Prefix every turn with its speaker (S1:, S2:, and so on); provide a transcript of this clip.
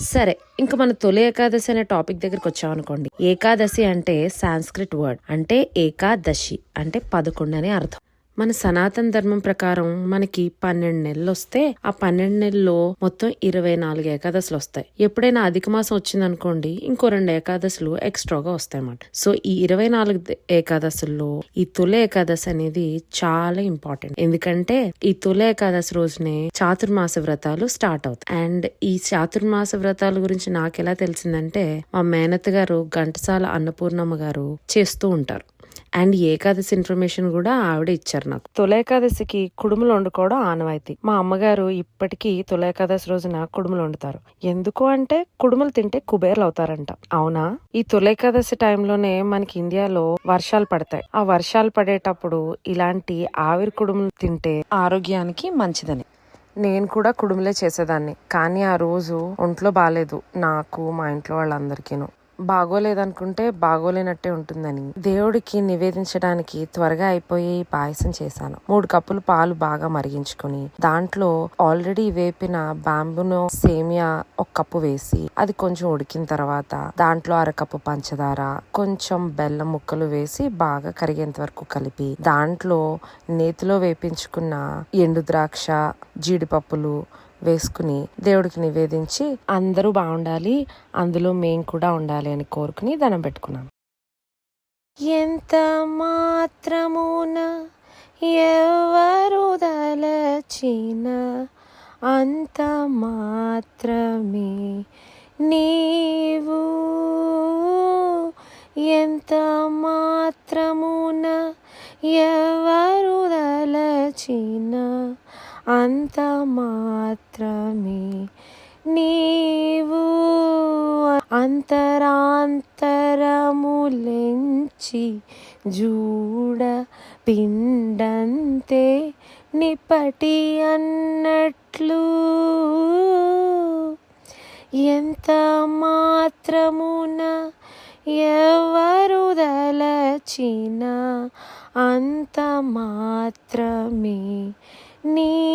S1: సరే ఇంకా మన తొలి ఏకాదశి అనే టాపిక్ దగ్గరికి వచ్చామనుకోండి ఏకాదశి అంటే సాంస్క్రిట్ వర్డ్. అంటే ఏకాదశి అంటే పదకొండు అనే అర్థం. మన సనాతన ధర్మం ప్రకారం మనకి పన్నెండు నెలలు వస్తే ఆ పన్నెండు నెలల్లో మొత్తం ఇరవై నాలుగు ఏకాదశులు వస్తాయి. ఎప్పుడైనా అధిక మాసం వచ్చిందనుకోండి ఇంకో రెండు ఏకాదశులు ఎక్స్ట్రాగా వస్తాయి అన్నమాట సో ఈ ఇరవై నాలుగు ఏకాదశుల్లో ఈ తొలి ఏకాదశి అనేది చాలా ఇంపార్టెంట్. ఎందుకంటే ఈ తొలి ఏకాదశి రోజునే చాతుర్మాస వ్రతాలు స్టార్ట్ అవుతాయి. అండ్ ఈ చాతుర్మాస వ్రతాల గురించి నాకు ఎలా తెలిసిందంటే మా మేనత్ గారు ఘంటసాల అన్నపూర్ణమ్మ గారు చేస్తూ ఉంటారు. అండ్ ఏకాదశి ఇన్ఫర్మేషన్ కూడా ఆవిడ ఇచ్చారు నాకు. తులేకాదశికి కుడుములు వండుకోవడం ఆనవాయితీ. మా అమ్మగారు ఇప్పటికీ తులేకాదశి రోజున కుడుములు వండుతారు. ఎందుకు అంటే కుడుములు తింటే కుబేర్లు అవుతారంట అవునా? ఈ తులేకాదశి టైంలోనే మనకి ఇండియాలో వర్షాలు పడతాయి. ఆ వర్షాలు పడేటప్పుడు ఇలాంటి ఆవిరి కుడుములు తింటే ఆరోగ్యానికి మంచిదని. నేను కూడా కుడుములే చేసేదాన్ని. కానీ ఆ రోజు ఒంట్లో బాగాలేదు నాకు మా ఇంట్లో వాళ్ళందరికీను. బాగోలేదనుకుంటే బాగోలేనట్టే ఉంటుందని. దేవుడికి నివేదించడానికి త్వరగా అయిపోయే పాయసం చేశాను. మూడు కప్పులు పాలు బాగా మరిగించుకుని దాంట్లో ఆల్రెడీ వేపిన బాంబును సేమియా ఒక కప్పు వేసి అది కొంచెం ఉడికిన తర్వాత దాంట్లో అరకప్పు పంచదార కొంచెం బెల్లం ముక్కలు వేసి బాగా కరిగేంత వరకు కలిపి దాంట్లో నేతిలో వేపించుకున్న ఎండు ద్రాక్ష జీడిపప్పులు వేసుకుని దేవుడికి నివేదించి అందరూ బాగుండాలి అందులో మేము కూడా ఉండాలి అని కోరుకుని దండం పెట్టుకున్నాను ఎంత మాత్రమున ఎవరు దలచిన అంత మాత్రమే నీవు. ఎంత మాత్రమున ఎవరు దలచిన అంత మాత్రమే నీవు అంతరాంతరములెంచి జూడ పిండంతే నిపటి అన్నట్లు. ఎంత మాత్రమున ఎవరు దలచిన అంత మాత్రమే నీ